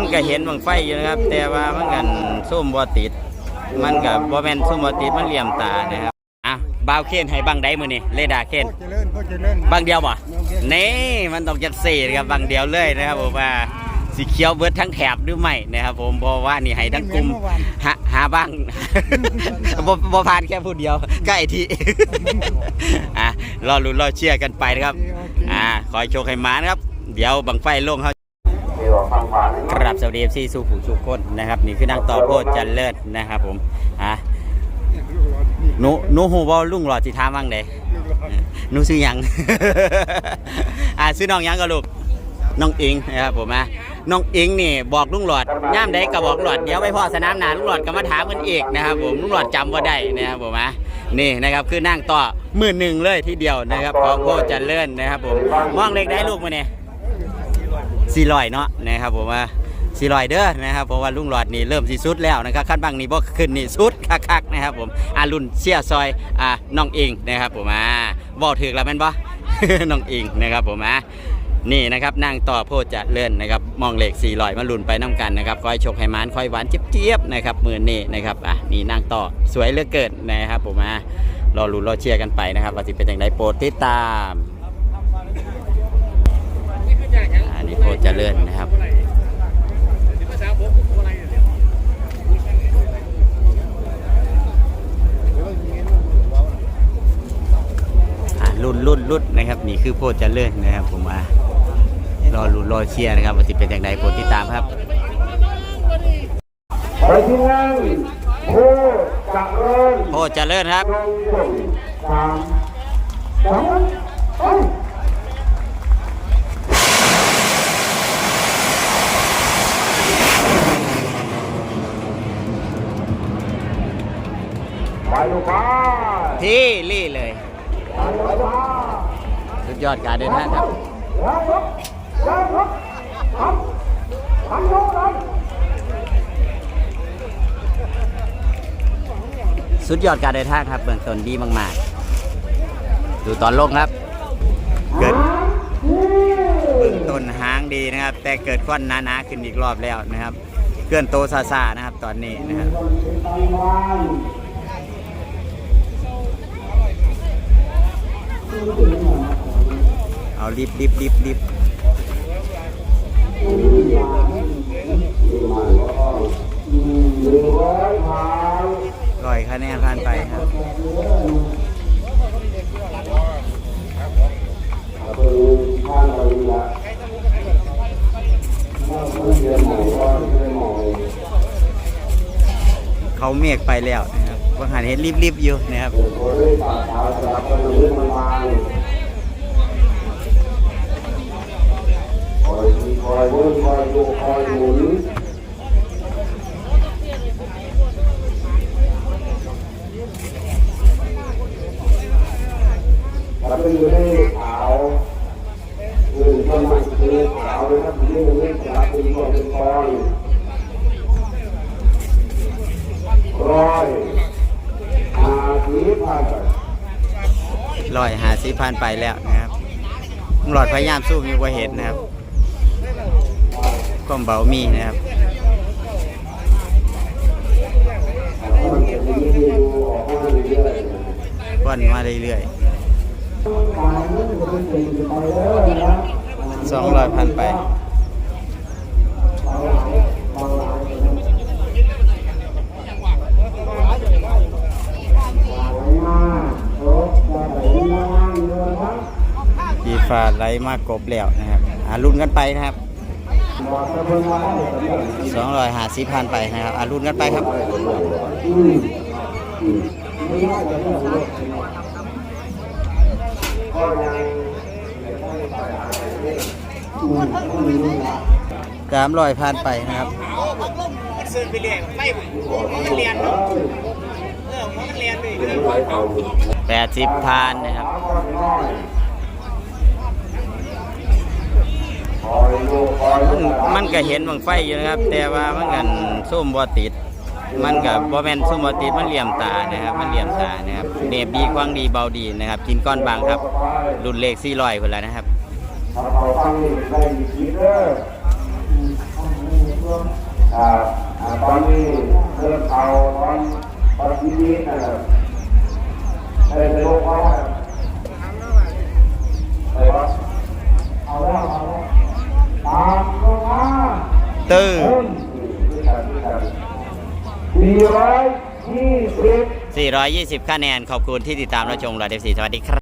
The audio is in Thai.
มันก็เห็นบังไฟอยู่นะครับ แต่ว่ามันกันส้มบ่ติด มันกับบ่แมนส้มบ่ติดมันเหลี่ยมตานะครับอะบ่าวเคนให้บังได้มือนี้เรดาเคนบังเดียวบ่นี่มันต้องจัดสี่นะครับบังเดียวเลยนะครับผมว่าสีเขียวเบิดทั้งแถบหรือไม่นะครับ ผมเพราะว่านี่ให้ทั้งกลุ่มหาหาบ้างบ่บ่ผ่านแค่ผู้เดียวก็ไอ้ที่อะรอลุ้นรอเชียร์กันไปนะครับ อ่าคอยโชคให้มานะครับ เดี๋ยวบังไฟลงเขา กราบสวัสดีเอฟซีสู่ผู้ชุกคนนะครับ นี่คือนางต่อโพดจันเลิศนะครับผมอะหนูหนูหูว่าลุงหลอดสิถามว่งเด้หนูซื้อหยัง อ่าซื้อน้องหยังก็ลูกน้องอิงนะครับผมอะน้องอิงนี่บอกลุงหลอดย่ามใดก็บอกลุงหลอดเดี๋ยวไปพ่อสนามหนาลุงหลอดก็มาถามกันอีกนะครับผมลุงหลอดจำว่าได้นะครับผมอะนี่นะครับคือนั่งต่อมือหนึ่งเลยทีเดียวนะครับของโพดจันเลิศนะครับผมมองเล็กได้ลูกมาเนี่ยสี่ลอยเนาะนะครับผมว่า สี่ลอยเด้อนะครับเพราะว่าลุงหลอดนี่เริ่มสีสุดแล้วนะครับขั้นบางนี่บ่ขึ้นนี่สุดคักๆนะครับผมอารุนเชียซอยอ่าน้องอิงนะครับผมอ่าบอกถึกแล้วแม่นบ่น้องอิงนะครับผมอ่านี่นะครับนั่งต่อโพดจะเลื่อนนะครับมองเหล็กสี่ลอยมาลุนไปน้ำกันนะครับคอยชกให้มานคอยหวานเจี๊ยบๆนะครับมือนี่นะครับอะนี่นั่งต่อสวยเหลือเกินนะครับผมอ่ารอลุ้นรอเชียร์กันไปนะครับว่าจะเป็นอย่างไรโปรดติดตามอันนี้โพดเจริญนะครับ อะ รุ่นรุ่นรุ่นนะครับนี่คือโพดเจริญนะครับ ผมว่ารอรุ่นรอเชียร์นะครับว่าจะเป็นอย่างไรโปรดติดตามครับไปที่นั่งโคจะเริ่มโพดเจริญครับตรงส่งสามสองไปไปลูกค้าที่รี่เลยไปลูกค้า สุดยอดการเดินทางครับสุดยอดการเดินทางครับเบื้องต้นดีมากๆ ดูตอนลงครับ เกิดเบื้องต้นหางดีนะครับ แต่เกิดควันหนาๆขึ้นอีกรอบแล้วนะครับเคลื่อนโตซาซานะครับตอนนี้นะครับ เอารีบรีบรีบรีบลอยคะแนนผ่านไปครับเขาเมฆไปแล้วนะครับว่าหันเห็นรีบรีบอยู่นะครับ เลื่อนคอยดูคอยหมุนถ้าเป็นอยู่ในขาวหนึ่งต้นไม้คือขาวนะครับนี่มันไม่จะเป็นตัวเป็นคอยร้อยอาทีผ่านไปลอยหาสีผ่านไปแล้วนะครับหลอดพยายามสู้มีว่าเห็นนะครับ ก้มเบามีนะครับมันมาเรื่อยๆสองร้อยพันไปดีฟ้าไหลมากกบแล้วนะครับอารุ่นกันไปนะครับ สองร้อยหาสิพันไปนะครับอารุนกันไปครับสามร้อยพันไปนะครับแปดสิบพันนะครับ มันมันก็เห็นบังไฟอยู่นะครับ แต่ว่ามันกันส้มบ่ติด มันกับบ่แมนส้มบ่ติดมันเหลี่ยมตานะครับ มันเหลี่ยมตานะครับเนบดีกว้างดีเบาดีนะครับ กินก้อนบางครับรุ่นเลขสี่ร้อยคนแล้วนะครับถ้าเขาตั้งได้ดีเด้ออ่านนี้เริ่มเอาตอนตอนที่นี้นะครับเออจะลงว่าอะไรวะเอาแล้เอาแล้ว ตามลงมาตื้อเพิ่มสี่ร้อยยี่สิบ420 คะแนน ขอบคุณที่ติดตามรับชมรายเดฟซีสวัสดีครับ